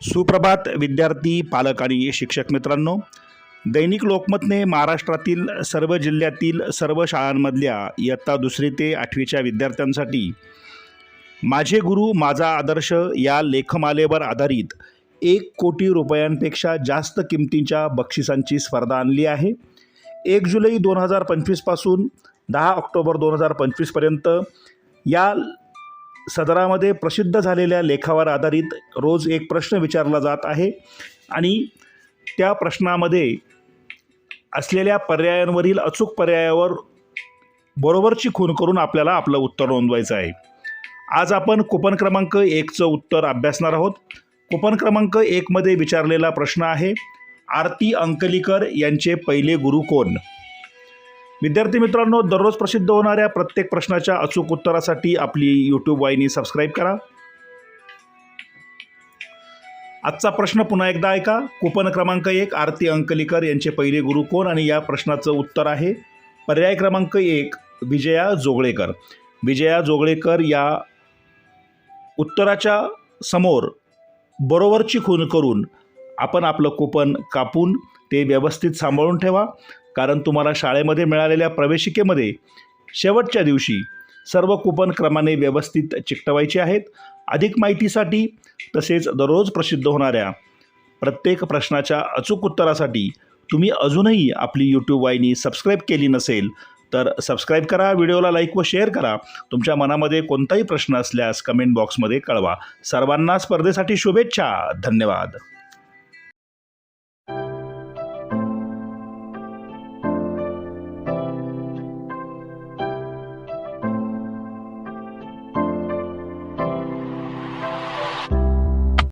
सुप्रभात विद्यार्थी पालक आणि शिक्षक मित्रांनो. दैनिक लोकमतने महाराष्ट्रातील सर्व जिल्ह्यातील सर्व शाळांमधल्या इयत्ता दुसरी ते आठवीच्या विद्यार्थ्यांसाठी माझे गुरु माझा आदर्श या लेखमालेवर आधारित एक कोटी रुपयांपेक्षा जास्त किमतींच्या बक्षिसांची स्पर्धा आणली आहे. एक जुलै दोन हजार पंचवीसपासून दहा ऑक्टोबर दोन हजार पंचवीसपर्यंत या सदरामध्ये प्रसिद्ध झालेल्या लेखावर आधारित रोज एक प्रश्न विचारला जात आहे आणि त्या प्रश्नामध्ये असलेल्या पर्यायांवरील अचूक पर्यायावर बरोबरची खून करून आपल्याला आपलं उत्तर नोंदवायचं आहे. आज आपण कुपन क्रमांक एकचं उत्तर अभ्यासणार आहोत. कुपन क्रमांक एकमध्ये विचारलेला प्रश्न आहे आरती अंकलीकर यांचे पहिले गुरु कोण? विद्यार्थी मित्रांनो दररोज प्रसिद्ध होणाऱ्या प्रत्येक प्रश्नाच्या अचूक उत्तरासाठी आपली यूट्यूब वाहिनी सबस्क्राईब करा. आजचा प्रश्न पुन्हा एकदा ऐका. कुपन क्रमांक एक आरती अंकलीकर यांचे पहिले गुरु कोण आणि या प्रश्नाचं उत्तर आहे? पर्याय क्रमांक एक विजया जोगळेकर. विजया जोगळेकर या उत्तराच्या समोर बरोबरची खून करून आपण आपलं कुपन कापून ते व्यवस्थित सांभाळून ठेवा. कारण तुम्हाला शाळेमध्ये मिळालेल्या प्रवेशिकेमध्ये शेवटच्या दिवशी सर्व कुपन क्रमाने व्यवस्थित चिकटवायचे आहेत. अधिक माहितीसाठी तसेच दररोज प्रसिद्ध होणाऱ्या प्रत्येक प्रश्नाच्या अचूक उत्तरासाठी तुम्ही अजूनही आपली यूट्यूब वाहिनी सबस्क्राईब केली नसेल तर सबस्क्राईब करा व्हिडिओला लाईक व शेअर करा. तुमच्या मनामध्ये कोणताही प्रश्न असल्यास कमेंट बॉक्समध्ये कळवा. सर्वांना स्पर्धेसाठी शुभेच्छा. धन्यवाद.